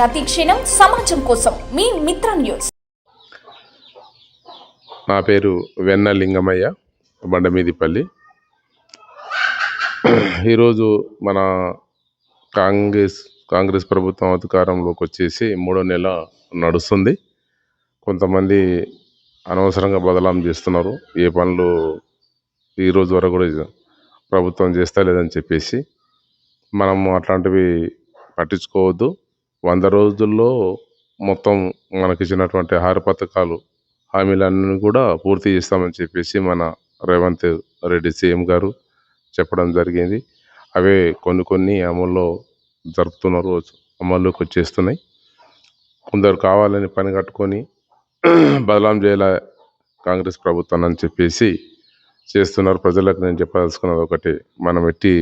ప్రతి క్షణం సమాజం కోసం మీ మిత్ర న్యూస్. నా పేరు వెన్న లింగమయ్య బండమీదిపల్లి. ఈరోజు మన కాంగ్రెస్ కాంగ్రెస్ ప్రభుత్వం అధికారంలోకి వచ్చేసి మూడో నెల నడుస్తుంది. కొంతమంది అనవసరంగా బదలాం చేస్తున్నారు. ఏ పనులు ఈ రోజు వరకు కూడా ప్రభుత్వం చేస్తా లేదని చెప్పేసి మనము అట్లాంటివి పట్టించుకోవద్దు. వంద రోజుల్లో మొత్తం మనకి ఇచ్చినటువంటి ఆహార పథకాలు హామీలన్నీ కూడా పూర్తి చేస్తామని చెప్పేసి మన రేవంత్ రెడ్డి సీఎం గారు చెప్పడం జరిగింది. అవే కొన్ని కొన్ని అమల్లో జరుపుతున్నారు అమల్లోకి వచ్చేస్తున్నాయి. కొందరు కావాలని పని కట్టుకొని బదలాం చేయాల కాంగ్రెస్ ప్రభుత్వం అని చెప్పేసి చేస్తున్నారు. ప్రజలకు నేను చెప్పదలుచుకున్నది ఒకటి మనం ఎట్టి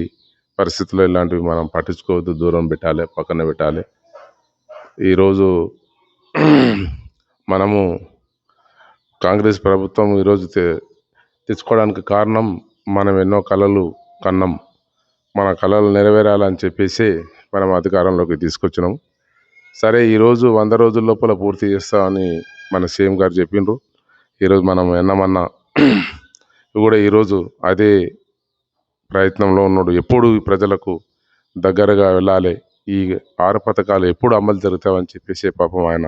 పరిస్థితుల్లో ఇలాంటివి మనం పట్టించుకోవద్దు దూరం పెట్టాలి పక్కన పెట్టాలి. ఈరోజు మనము కాంగ్రెస్ ప్రభుత్వం ఈరోజు తె- తెచ్చుకోవడానికి కారణం మనం ఎన్నో కళలు కన్నాం. మన కళలు నెరవేరాలని చెప్పేసి మనం అధికారంలోకి తీసుకొచ్చినాం. సరే ఈరోజు వంద రోజుల లోపల పూర్తి చేస్తామని మన సీఎం గారు చెప్పిండ్రు. ఈరోజు మనం ఎన్నమన్నా కూడా ఈరోజు అదే ప్రయత్నంలో ఉన్నాడు ఎప్పుడు ప్రజలకు దగ్గరగా వెళ్ళాలి. ఈ ఆరు పథకాలు ఎప్పుడు అమలు జరుగుతావని చెప్పేసి పాపం ఆయన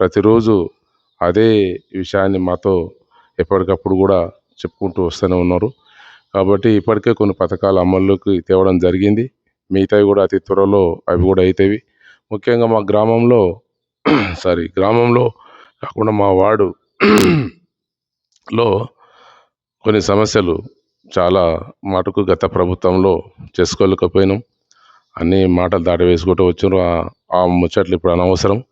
ప్రతిరోజు అదే విషయాన్ని మాతో ఎప్పటికప్పుడు కూడా చెప్పుకుంటూ వస్తూనే ఉన్నారు. కాబట్టి ఇప్పటికే కొన్ని పథకాలు అమల్లోకి తేవడం జరిగింది. మిగతావి కూడా అతి త్వరలో అవి కూడా అవుతాయి ముఖ్యంగా మా గ్రామంలో సారీ గ్రామంలో కాకుండా మా వాడు లో కొన్ని సమస్యలు చాలా మటుకు గత ప్రభుత్వంలో చేసుకోలేకపోయినాం. అన్ని మాటలు దాటి వేసుకుంటూ వచ్చారు ఆ- ముచ్చట్లు ఇప్పుడు అనవసరం.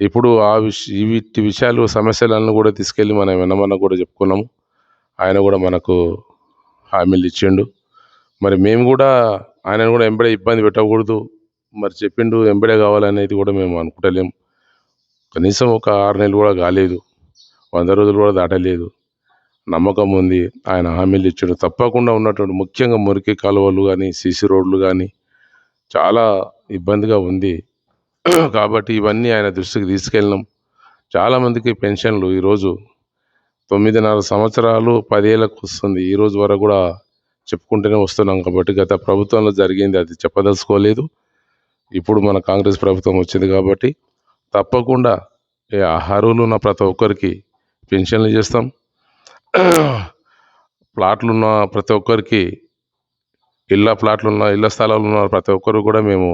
ఇప్పుడు ఆ విష వీటి విషయాలు సమస్యలను కూడా తీసుకెళ్ళి మనం వినమన్న కూడా చెప్పుకున్నాము. ఆయన కూడా మనకు హామీలు ఇచ్చిండు. మరి మేము కూడా ఆయనను కూడా ఎంబడే ఇబ్బంది పెట్టకూడదు. మరి చెప్పిండు ఎంబడే కావాలనేది కూడా మేము అనుకుంటలేం. కనీసం ఒక ఆరు నెలలు కూడా కాలేదు. వంద రోజులు కూడా దాటలేదు. నమ్మకం ఉంది. ఆయన హామీలు ఇచ్చాడు. తప్పకుండా ఉన్నటువంటి ముఖ్యంగా మురికి కాలువలు కానీ సీసీ రోడ్లు కానీ చాలా ఇబ్బందిగా ఉంది. కాబట్టి ఇవన్నీ ఆయన దృష్టికి తీసుకెళ్ళినాం చాలామందికి పెన్షన్లు ఈరోజు తొమ్మిదిన్నర సంవత్సరాలు పదేళ్ళకు వస్తుంది. ఈ రోజు వరకు కూడా చెప్పుకుంటూనే వస్తున్నాం కాబట్టి గత ప్రభుత్వంలో జరిగింది అది చెప్పదలుచుకోలేదు. ఇప్పుడు మన కాంగ్రెస్ ప్రభుత్వం వచ్చింది కాబట్టి తప్పకుండా ఏ అర్హులు ఉన్న ప్రతి ఒక్కరికి పెన్షన్లు చేస్తాం. ప్లాట్లు ఉన్న ప్రతి ఒక్కరికి ఇళ్ళ ప్లాట్లు ఉన్న ఇళ్ళ స్థలాలు ఉన్న ప్రతి ఒక్కరు కూడా మేము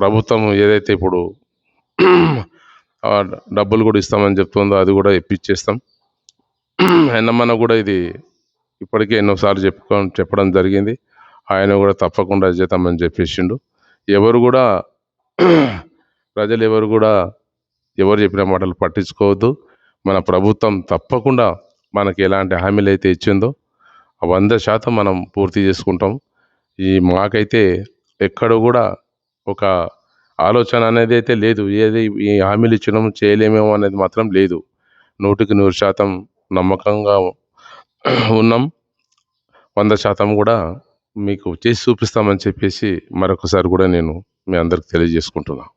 ప్రభుత్వం ఏదైతే ఇప్పుడు డబ్బులు కూడా ఇస్తామని చెప్తుందో అది కూడా ఇప్పించేస్తాం ఎన్నమ్మన కూడా ఇది ఇప్పటికే ఎన్నోసార్లు చెప్పుకో చెప్పడం జరిగింది. ఆయన కూడా తప్పకుండా చేద్దామని చెప్పేసిండు. ఎవరు కూడా ప్రజలు ఎవరు కూడా ఎవరు చెప్పిన మాటలు పట్టించుకోవద్దు. మన ప్రభుత్వం తప్పకుండా మనకి ఎలాంటి హామీలు అయితే ఇచ్చిందో వంద శాతం మనం పూర్తి చేసుకుంటాం. ఈ మాకైతే ఎక్కడ కూడా ఒక ఆలోచన అనేది అయితే లేదు. ఏది ఈ హామీలు ఇచ్చడం చేయలేమేమో అనేది మాత్రం లేదు. నూటికి నూరు శాతం నమ్మకంగా ఉన్నాం. వంద శాతం కూడా మీకు చేసి చూపిస్తామని చెప్పేసి మరొకసారి కూడా నేను మీ అందరికి తెలియజేసుకుంటున్నాను